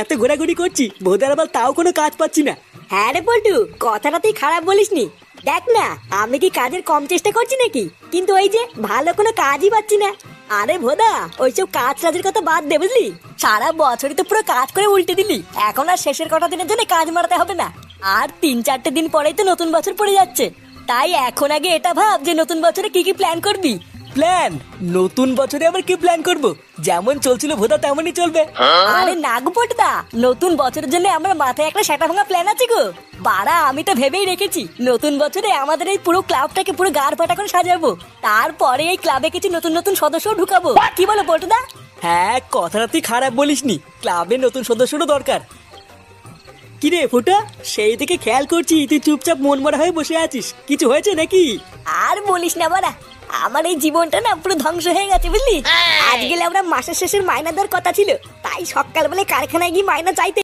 এত ঘোরাঘুরি করছি ভোদার আবার তাও কোনো কাজ পাচ্ছি না। হ্যাঁ রে পল্টু, কথাটা তুই খারাপ বলিসনি। দেখ না, আমি কি কাজের কম চেষ্টা করছি নাকি? কিন্তু ওই যে ভালো কোনো কাজই পাচ্ছি না। আরে ভোদা, ওইসব কাজ কাজের কথা বাদ দে বুঝলি? সারা বছরই তো পুরো কাজ করে উল্টে দিলি। এখন আর শেষের কটা দিনের জন্য কাজ মারাতে হবে না। আর তিন চারটে দিন পরেই তো নতুন বছর পড়ে যাচ্ছে। তাই এখন আগে এটা ভাব যে নতুন বছরে কি কি প্ল্যান করবি? প্ল্যান নতুন বছরে আবার কি প্ল্যান করব? যেমন চলছিল ভোদা তেমনই চলবে। আরে নাগপটদা নতুন বছরের জন্য আমার মাথায় একটা সেটা ভাঙা প্ল্যান আছে গো। বাড়া আমি তো ভেবেই রেখেছি নতুন বছরে আমাদের এই পুরো ক্লাবটাকে পুরো গাড় ফাটা করে সাজাবো। তারপরে এই ক্লাবে কিছু নতুন নতুন সদস্য ঢুকাবো। কি বলো পটদা হ্যাঁ কথাটা তুই খারাপ বলিসনি। ক্লাবে নতুন সদস্যরও দরকার। কিরে ফুটা সেই থেকে খেয়াল করছি তুই চুপচাপ মন মরা হয়ে বসে আছিস। কিছু হয়েছে নাকি? আর বলিস না বাড়া আমার এই জীবনটা না পুরো ধ্বংস হয়ে গেছে বুঝলি? আজকে আমরা মাসের শেষের মাইনা দেওয়ার কথা ছিল। তাই সকাল সকালবেলায় কারখানায় গিয়ে মাইনা চাইতে